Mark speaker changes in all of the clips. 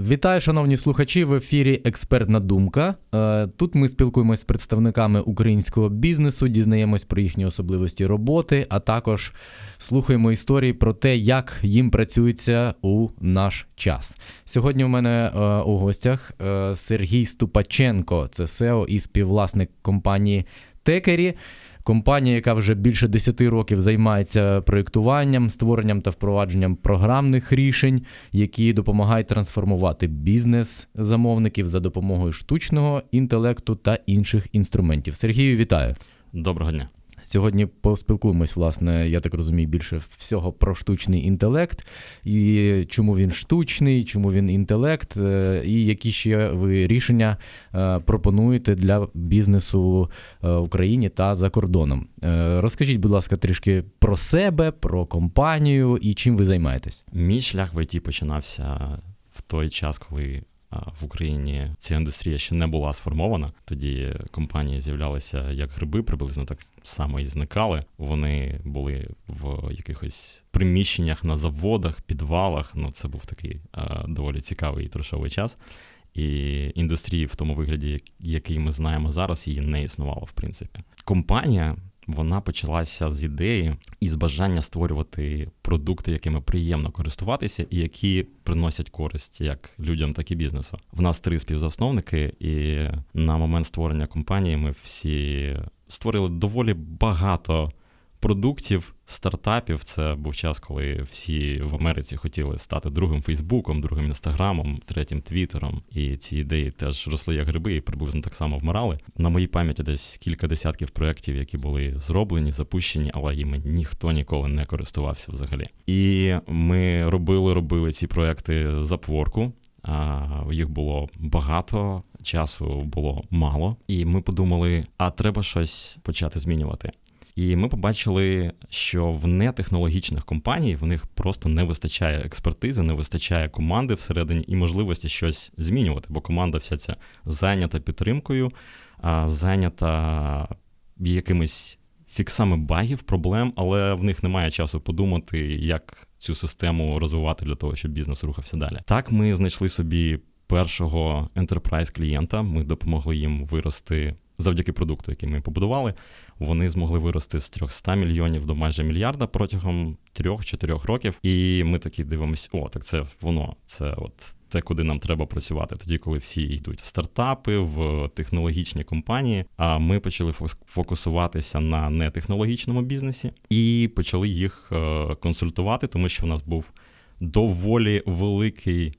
Speaker 1: Вітаю, шановні слухачі. В ефірі Експертна думка. Е, Тут ми спілкуємося з представниками українського бізнесу, дізнаємось про їхні особливості роботи, а також слухаємо історії про те, як їм працюється у наш час. Сьогодні у мене е, у гостях е, Сергій Ступаченко, це SEO і співвласник компанії Текері. Компанія, яка вже більше 10 років займається проєктуванням, створенням та впровадженням програмних рішень, які допомагають трансформувати бізнес замовників за допомогою штучного інтелекту та інших інструментів. Сергію, вітаю!
Speaker 2: Доброго дня.
Speaker 1: Сьогодні поспілкуємось, власне, я так розумію, більше всього про штучний інтелект, і чому він штучний, чому він інтелект, е, і які ще ви рішення е, пропонуєте для бізнесу е, в Україні та за кордоном. Розкажіть, будь ласка, трішки про себе, про компанію і чим ви займаєтесь.
Speaker 2: Мій шлях в ІТ починався в той час, коли в Україні ця індустрія ще не була сформована. Тоді компанії з'являлися як гриби, приблизно так само і зникали. Вони були в якихось приміщеннях на заводах, підвалах. Ну, це був такий доволі цікавий і трошовий час. І індустрії в тому вигляді, який ми знаємо зараз, її не існувало, в принципі. Компанія. Вона почалася з ідеї і з бажання створювати продукти, якими приємно користуватися, і які приносять користь як людям, так і бізнесу. В нас три співзасновники, і на момент створення компанії ми всі створили доволі багато продуктів, стартапів. Це був час, коли всі в Америці хотіли стати другим Фейсбуком, другим інстаграмом, третім Твіттером. І ці ідеї теж росли як гриби і приблизно так само вмирали. На моїй пам'яті десь кілька десятків проєктів, які були зроблені, запущені, але їми ніхто ніколи не користувався взагалі. І ми робили, робили ці проекти з Upwork. А, Їх було багато, часу було мало, і ми подумали: а треба щось почати змінювати. І ми побачили, що в нетехнологічних компаній в них просто не вистачає експертизи, не вистачає команди всередині і можливості щось змінювати, бо команда вся ця зайнята підтримкою, зайнята якимись фіксами багів, проблем, але в них немає часу подумати, як цю систему розвивати для того, щоб бізнес рухався далі. Так, ми знайшли собі першого enterprise клієнта. Ми допомогли їм вирости завдяки продукту, який ми побудували. Вони змогли вирости з 300 мільйонів до майже мільярда протягом 3-4 років. І ми такі дивимося: о, так це воно, це от те, куди нам треба працювати. Тоді, коли всі йдуть в стартапи, в технологічні компанії. А ми почали фокусуватися на нетехнологічному бізнесі і почали їх е, консультувати, тому що в нас був доволі великий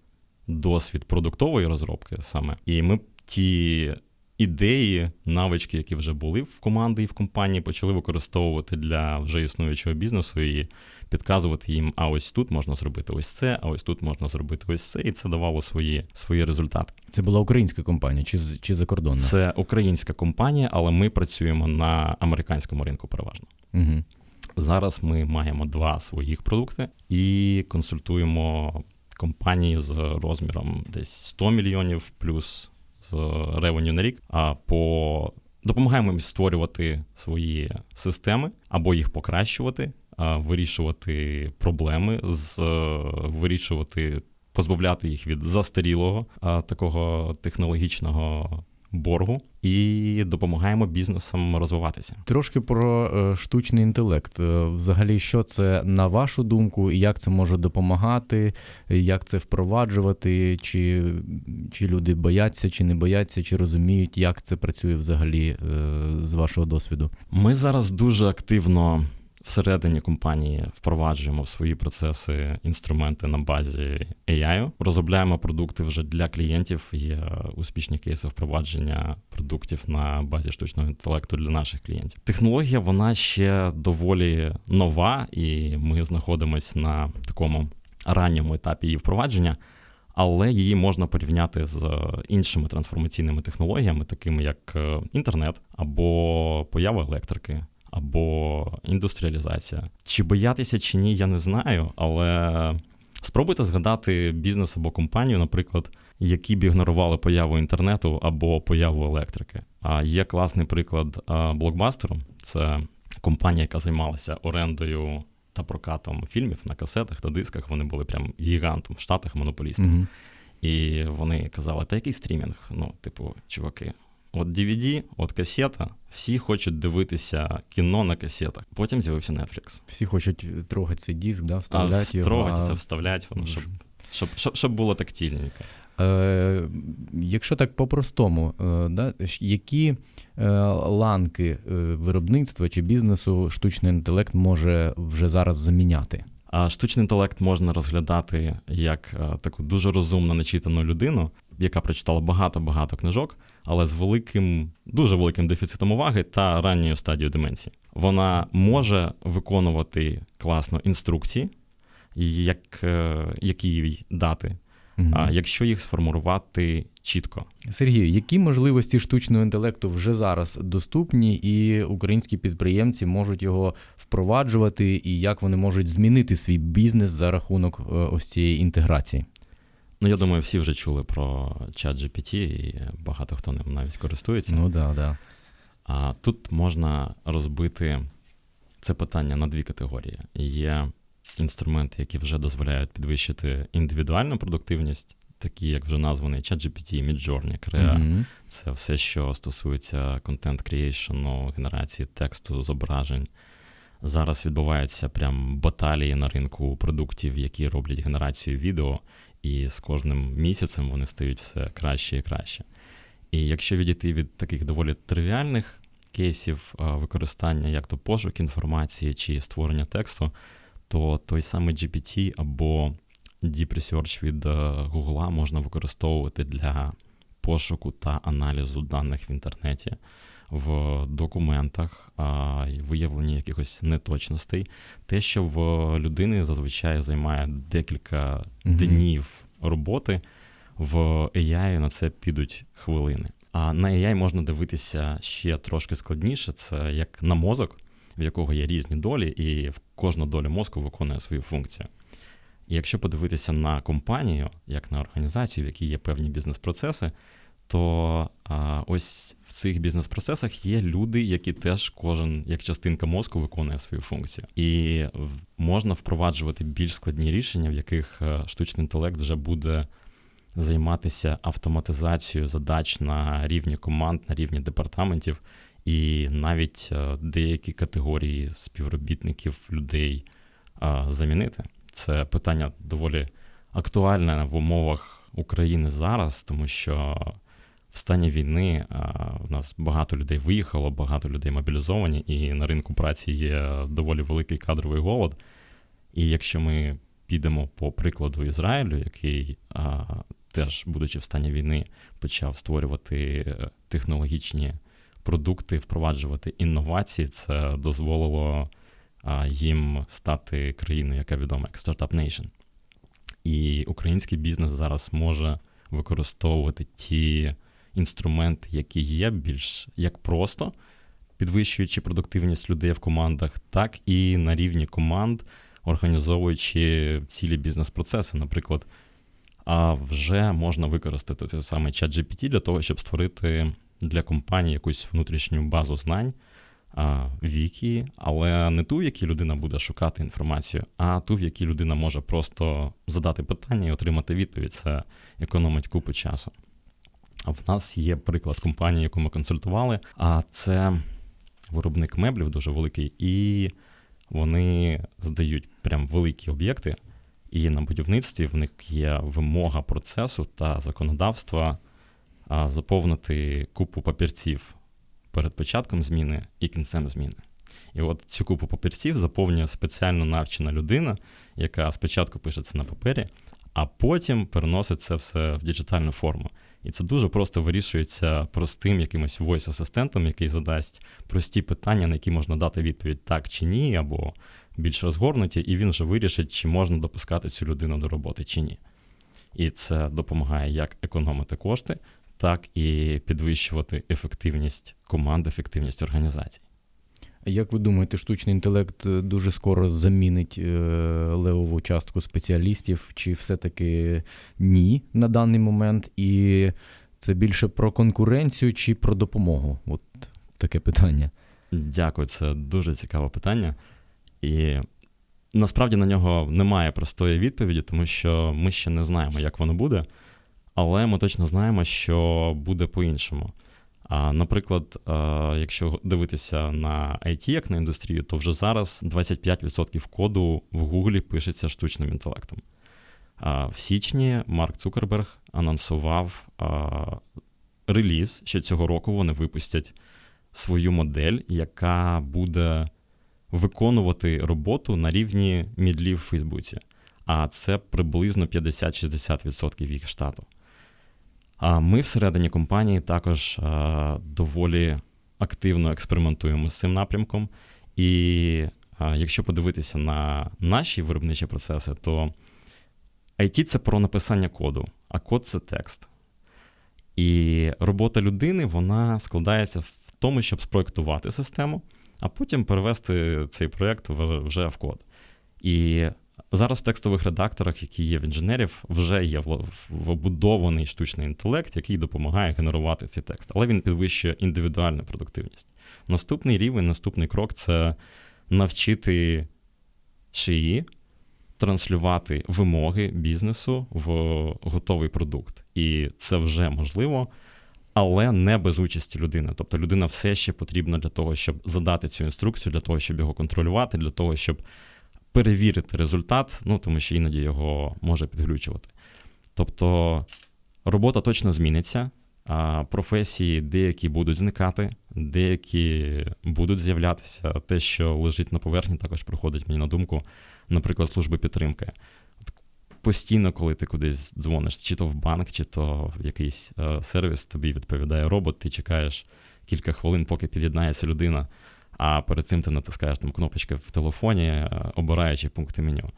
Speaker 2: досвід продуктової розробки саме. І ми ті ідеї, навички, які вже були в команди і в компанії, почали використовувати для вже існуючого бізнесу і підказувати їм: а ось тут можна зробити ось це, а ось тут можна зробити ось це, і це давало свої, свої результати.
Speaker 1: Це була українська компанія чи, чи закордонна?
Speaker 2: Це українська компанія, але ми працюємо на американському ринку переважно.
Speaker 1: Угу.
Speaker 2: Зараз ми маємо два своїх продукти і консультуємо компанії з розміром десь 100 мільйонів плюс ревеню на рік. А по допомагаємо їм створювати свої системи або їх покращувати, вирішувати проблеми, з вирішувати, позбавляти їх від застарілого такого технологічного боргу і допомагаємо бізнесам розвиватися.
Speaker 1: Трошки про е, штучний інтелект. Е, Взагалі, що це на вашу думку, і як це може допомагати, як це впроваджувати, чи, чи люди бояться, чи не бояться, чи розуміють, як це працює взагалі е, з вашого досвіду?
Speaker 2: Ми зараз дуже активно всередині компанії впроваджуємо в свої процеси інструменти на базі AI. Розробляємо продукти вже для клієнтів. Є успішні кейси впровадження продуктів на базі штучного інтелекту для наших клієнтів. Технологія вона ще доволі нова, і ми знаходимося на такому ранньому етапі її впровадження. Але її можна порівняти з іншими трансформаційними технологіями, такими як е, інтернет або поява електрики, або індустріалізація. Чи боятися чи ні, я не знаю, але спробуйте згадати бізнес або компанію, наприклад, які б ігнорували появу інтернету або появу електрики. А є класний приклад блокбастеру. Це компанія, яка займалася орендою та прокатом фільмів на касетах та дисках. Вони були прям гігантом в Штатах, монополістом.
Speaker 1: Угу.
Speaker 2: І вони казали, та який стрімінг? Ну, типу, чуваки, от DVD, от касета, всі хочуть дивитися кіно на касетах. Потім з'явився Netflix.
Speaker 1: Всі хочуть трогати цей диск, да, вставляти його.
Speaker 2: трогати це, вставляти, воно, щоб, щоб, щоб, щоб було тактильненько.
Speaker 1: Е, якщо так по-простому, е, да, які е, ланки е, виробництва чи бізнесу штучний інтелект може вже зараз заміняти?
Speaker 2: А штучний інтелект можна розглядати як е, таку дуже розумно начитану людину, яка прочитала багато-багато книжок, але з великим, дуже великим дефіцитом уваги та ранньою стадією деменції. Вона може виконувати класно інструкції, як, е, які їй дати,
Speaker 1: Мгм.
Speaker 2: а якщо їх сформулювати чітко.
Speaker 1: Сергію, які можливості штучного інтелекту вже зараз доступні, і українські підприємці можуть його впроваджувати, і як вони можуть змінити свій бізнес за рахунок е, ось цієї інтеграції?
Speaker 2: Ну, я думаю, всі вже чули про чат GPT, і багато хто ним навіть користується.
Speaker 1: Ну да, да.
Speaker 2: А тут можна розбити це питання на дві категорії. Є інструменти, які вже дозволяють підвищити індивідуальну продуктивність, такі як вже названий ChatGPT, Midjourney, Crea.
Speaker 1: Мгм.
Speaker 2: Це все, що стосується контент кріейшену, генерації тексту, зображень. Зараз відбуваються прям баталії на ринку продуктів, які роблять генерацію відео, і з кожним місяцем вони стають все краще і краще. І якщо відійти від таких доволі тривіальних кейсів використання, як то пошук інформації чи створення тексту, то той самий GPT або Deep Research від е, Google можна використовувати для пошуку та аналізу даних в інтернеті, в документах, а, й виявленні якихось неточностей. Те, що в людини зазвичай займає декілька
Speaker 1: Мгм.
Speaker 2: днів роботи, в AI на це підуть хвилини. А на AI можна дивитися ще трошки складніше. Це як на мозок, в якого є різні долі, і в кожна доля мозку виконує свою функцію. І якщо подивитися на компанію, як на організацію, в якій є певні бізнес-процеси, то а, ось в цих бізнес-процесах є люди, які теж кожен як частинка мозку виконує свою функцію. І можна впроваджувати більш складні рішення, в яких е, штучний інтелект вже буде займатися автоматизацією задач на рівні команд, на рівні департаментів, і навіть е, деякі категорії співробітників людей е, замінити. Це питання доволі актуальне в умовах України зараз, тому що в стані війни а, в нас багато людей виїхало, багато людей мобілізовані, і на ринку праці є доволі великий кадровий голод. І якщо ми підемо по прикладу Ізраїлю, який а, теж, будучи в стані війни, почав створювати е, технологічні продукти, впроваджувати інновації, це дозволило а, їм стати країною, яка відома як Startup Nation. І український бізнес зараз може використовувати ті інструменти, які є, більш як просто підвищуючи продуктивність людей в командах, так і на рівні команд, організовуючи цілі бізнес-процеси. Наприклад, а вже можна використати той самий чат GPT для того, щоб створити для компанії якусь внутрішню базу знань, віки, але не ту, в якій людина буде шукати інформацію, а ту, в якій людина може просто задати питання і отримати відповідь. Це економить купу часу. В нас є приклад компанії, яку ми консультували, а це виробник меблів дуже великий, і вони здають прям великі об'єкти. І на будівництві в них є вимога процесу та законодавства заповнити купу папірців перед початком зміни і кінцем зміни. І от цю купу папірців заповнює спеціально навчена людина, яка спочатку пише це на папері, а потім переносить це все в діджитальну форму. І це дуже просто вирішується простим якимось voice-асистентом, який задасть прості питання, на які можна дати відповідь так чи ні, або більш розгорнуті, і він вже вирішить, чи можна допускати цю людину до роботи чи ні. І це допомагає як економити кошти, так і підвищувати ефективність команд, ефективність організацій.
Speaker 1: Як ви думаєте, штучний інтелект е, дуже скоро замінить е, левову частку спеціалістів, чи все-таки ні на даний момент? І це більше про конкуренцію чи про допомогу? От таке питання.
Speaker 2: Дякую, це дуже цікаве питання. І насправді на нього немає простої відповіді, тому що ми ще не знаємо, як воно буде. але ми точно знаємо, що буде по-іншому. Наприклад, якщо дивитися на IT як на індустрію, то вже зараз 25% коду в Гуглі пишеться штучним інтелектом. В січні Марк Цукерберг анонсував реліз, що цього року вони випустять свою модель, яка буде виконувати роботу на рівні мідлів в Фейсбуці. А це приблизно 50-60% їх штату. А ми всередині компанії також доволі активно експериментуємо з цим напрямком. І якщо подивитися на наші виробничі процеси, то IT це про написання коду, а код це текст. І робота людини вона складається в тому, щоб спроектувати систему, а потім перевести цей проєкт вже в код. І зараз в текстових редакторах, які є в інженерів, вже є вбудований штучний інтелект, який допомагає генерувати цей текст, але він підвищує індивідуальну продуктивність. Наступний рівень, наступний крок це навчити шиї транслювати вимоги бізнесу в готовий продукт. І це вже можливо, але не без участі людини. Тобто людина все ще потрібна для того, щоб задати цю інструкцію, для того, щоб його контролювати, для того, щоб перевірити результат, ну тому що іноді його може підглючувати. Тобто робота точно зміниться. А професії деякі будуть зникати, деякі будуть з'являтися. Те, що лежить на поверхні, також приходить мені на думку, наприклад, служби підтримки. Постійно, коли ти кудись дзвониш, чи то в банк, чи то в якийсь е, сервіс, тобі відповідає робот, ти чекаєш кілька хвилин, поки під'єднається людина, а перед цим ти натискаєш там кнопочки в телефоні, е, обираючи пункти меню.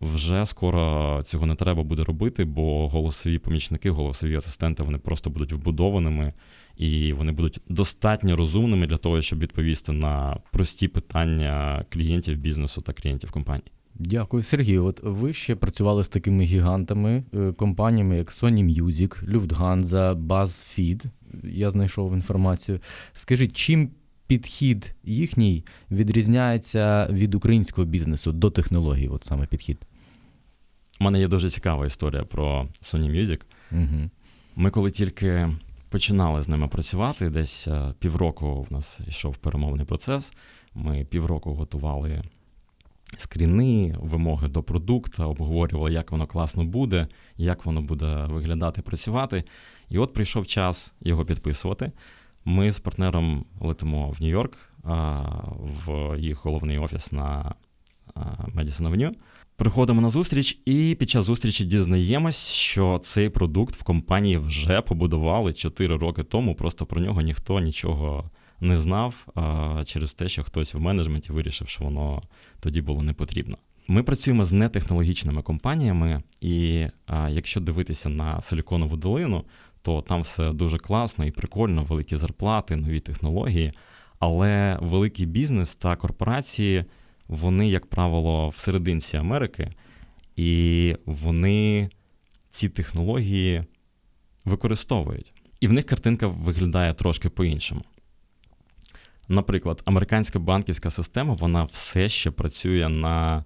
Speaker 2: Вже скоро цього не треба буде робити, бо голосові помічники, голосові асистенти вони просто будуть вбудованими і вони будуть достатньо розумними для того, щоб відповісти на прості питання клієнтів бізнесу та клієнтів компаній.
Speaker 1: Дякую, Сергій. От ви ще працювали з такими гігантами, е, компаніями, як Sony Music, Lufthansa, BuzzFeed. Я знайшов інформацію. Скажіть, чим підхід їхній відрізняється від українського бізнесу до технологій? От саме підхід?
Speaker 2: У мене є дуже цікава історія про Sony Music. Угу. Ми коли тільки починали з ними працювати, десь е, півроку в нас йшов перемовний процес. Ми півроку готували скріни, вимоги до продукту, обговорювали, як воно класно буде, як воно буде виглядати, працювати. І от прийшов час його підписувати. Ми з партнером летимо в Нью-Йорк, в їх головний офіс на Медісон Авеню. Приходимо на зустріч, і під час зустрічі дізнаємось, що цей продукт в компанії вже побудували 4 роки тому. Просто про нього ніхто нічого не знав через те, що хтось в менеджменті вирішив, що воно тоді було не потрібно. Ми працюємо з нетехнологічними компаніями, і якщо дивитися на Силіконову долину, то там все дуже класно і прикольно, великі зарплати, нові технології. Але великий бізнес та корпорації вони, як правило, в серединці Америки, і вони ці технології використовують. І в них картинка виглядає трошки по-іншому. Наприклад, американська банківська система вона все ще працює на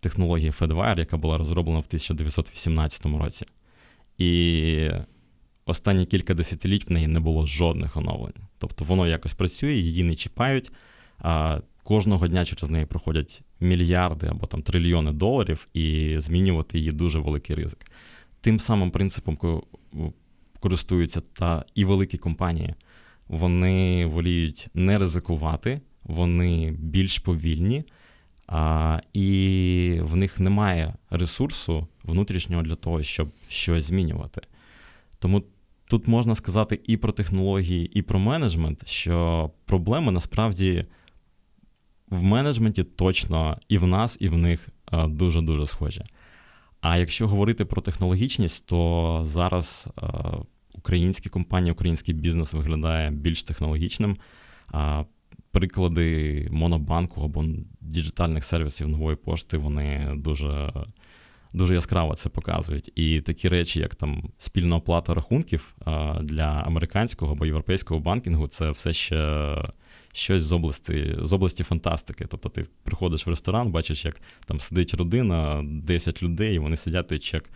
Speaker 2: технології Fedwire, яка була розроблена в 1918 році. І останні кілька десятиліть в неї не було жодних оновлень. Тобто воно якось працює, її не чіпають. А Кожного дня через неї проходять мільярди або там трильйони доларів, і змінювати її дуже великий ризик. Тим самим принципом користуються та і великі компанії. Вони воліють не ризикувати, вони більш повільні, а, і в них немає ресурсу внутрішнього для того, щоб щось змінювати. Тому тут можна сказати і про технології, і про менеджмент, що проблеми насправді в менеджменті точно і в нас, і в них дуже-дуже схожі. А якщо говорити про технологічність, то зараз українські компанії, український бізнес виглядає більш технологічним. Приклади монобанку або діджитальних сервісів нової пошти, вони дуже дуже яскраво це показують. І такі речі, як там спільна оплата рахунків для американського або європейського банкінгу, це все ще щось з області з області фантастики. Тобто ти приходиш в ресторан, бачиш, як там сидить родина, 10 людей, і вони сидять той чек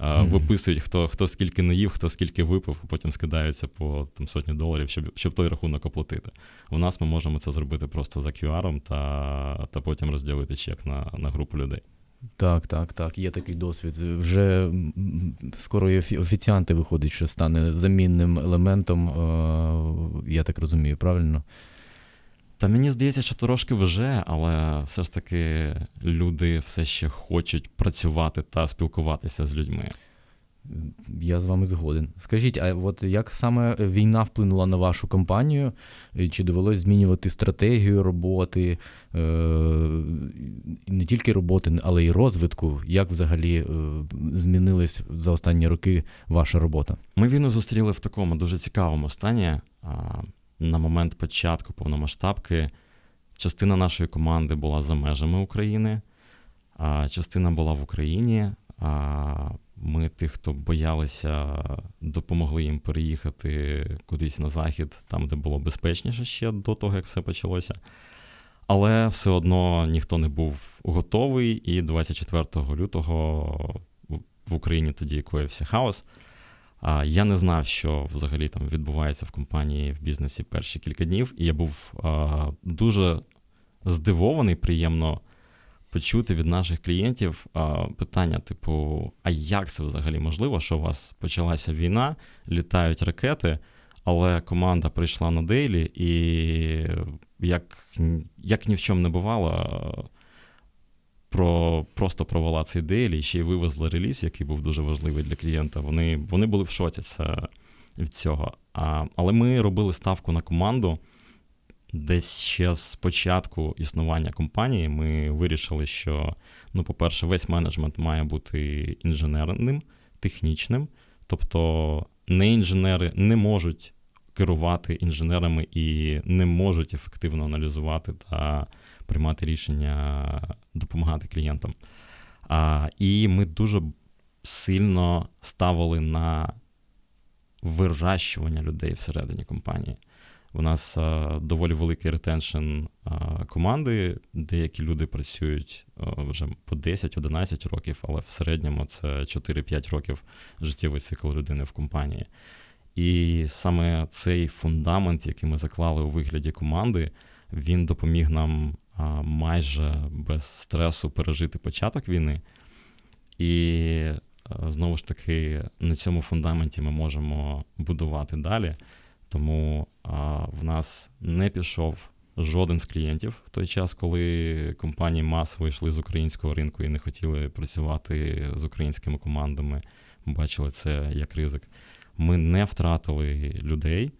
Speaker 2: виписують, хто хто скільки не їв, хто скільки випив, а потім скидаються по там, сотні доларів, щоб щоб той рахунок оплатити. У нас ми можемо це зробити просто за QR та та потім розділити чек на, на групу людей.
Speaker 1: Так, так, так, є такий досвід. Вже скоро і офіціанти виходить, що стане замінним елементом, е, я так розумію, правильно?
Speaker 2: Та мені здається, що трошки вже, але все ж таки люди все ще хочуть працювати та спілкуватися з людьми.
Speaker 1: Я з вами згоден. Скажіть, а от як саме війна вплинула на вашу компанію? Чи довелось змінювати стратегію роботи, е, не тільки роботи, але й розвитку? Як взагалі е, змінилась за останні роки ваша робота?
Speaker 2: Ми війну зустріли в такому дуже цікавому стані. На момент початку повномасштабки частина нашої команди була за межами України, а частина була в Україні. Ми, тих, хто боялися, допомогли їм переїхати кудись на захід, там, де було безпечніше ще до того, як все почалося. Але все одно ніхто не був готовий, і 24 лютого в Україні тоді коївся хаос. Я не знав, що взагалі там відбувається в компанії в бізнесі перші кілька днів, і я був дуже здивований, приємно почути від наших клієнтів питання: типу, а як це взагалі можливо, що у вас почалася війна, літають ракети, але команда прийшла на дейлі, і як як ні в чому не бувало, про, просто провела цей дейлі ще й вивезли реліз, який був дуже важливий для клієнта. Вони вони були в шоці від цього. А, Але ми робили ставку на команду. Десь ще з початку існування компанії ми вирішили, що, ну, по-перше, весь менеджмент має бути інженерним, технічним. Тобто не інженери не можуть керувати інженерами і не можуть ефективно аналізувати та приймати рішення, допомагати клієнтам. А, І ми дуже сильно ставили на вирощування людей всередині компанії. У нас а, доволі великий ретеншн команди. Деякі люди працюють а, вже по 10-11 років, але в середньому це 4-5 років життєвий цикл людини в компанії. І саме цей фундамент, який ми заклали у вигляді команди, він допоміг нам майже без стресу пережити початок війни. І е, знову ж таки на цьому фундаменті ми можемо будувати далі. Тому в нас не пішов жоден з клієнтів в той час, коли компанії масово йшли з українського ринку і не хотіли працювати з українськими командами. Бачили це як ризик. Ми не втратили людей.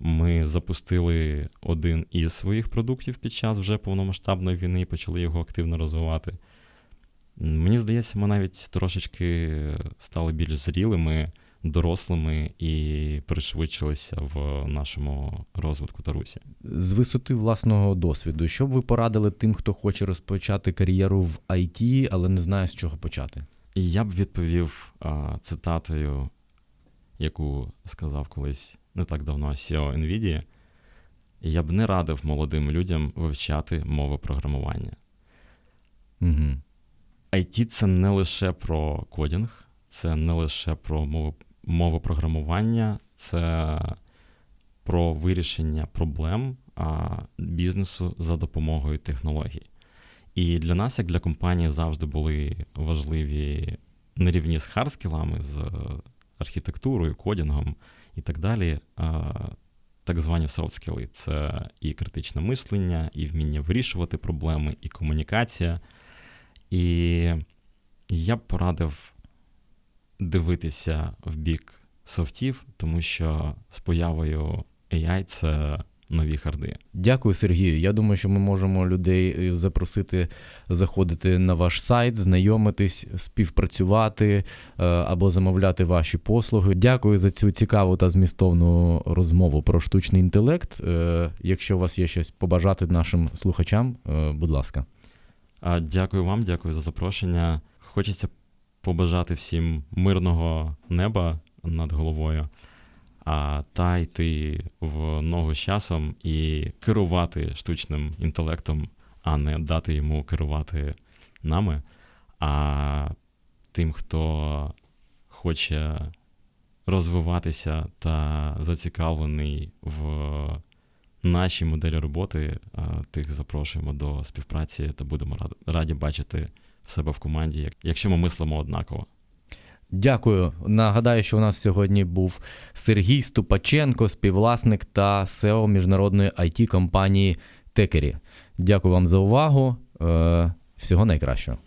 Speaker 2: Ми запустили один із своїх продуктів під час вже повномасштабної війни і почали його активно розвивати. Мені здається, ми навіть трошечки стали більш зрілими, дорослими і пришвидшилися в нашому розвитку та русі.
Speaker 1: З висоти власного досвіду, що б ви порадили тим, хто хоче розпочати кар'єру в IT, але не знає, з чого почати?
Speaker 2: Я б відповів а, цитатою, яку сказав колись не так давно SEO NVIDIA, я б не радив молодим людям вивчати мови програмування.
Speaker 1: Угу.
Speaker 2: IT це не лише про кодінг, це не лише про мову, мову програмування, це про вирішення проблем бізнесу за допомогою технологій. І для нас, як для компанії, завжди були важливі нерівні з хардскілами, з архітектурою, кодінгом і так далі. Так звані skills. це і критичне мислення, і вміння вирішувати проблеми, і комунікація. І я б порадив дивитися в бік софтів, тому що з появою AI це нові харди.
Speaker 1: Дякую, Сергію. Я думаю, що ми можемо людей е, запросити заходити на ваш сайт, знайомитись, співпрацювати е, або замовляти ваші послуги. Дякую за цю цікаву та змістовну розмову про штучний інтелект. Е, якщо у вас є щось побажати нашим слухачам, будь ласка.
Speaker 2: Дякую вам, дякую за запрошення. Хочеться побажати всім мирного неба над головою а та йти в ногу з часом і керувати штучним інтелектом, а не дати йому керувати нами. А тим, хто хоче розвиватися та зацікавлений в нашій моделі роботи, тих запрошуємо до співпраці та будемо раді бачити в себе в команді, якщо ми мислимо однаково.
Speaker 1: Дякую. Нагадаю, що у нас сьогодні був Сергій Ступаченко, співвласник та SEO міжнародної it компанії Текері. Дякую вам за увагу. Е, Всього найкращого.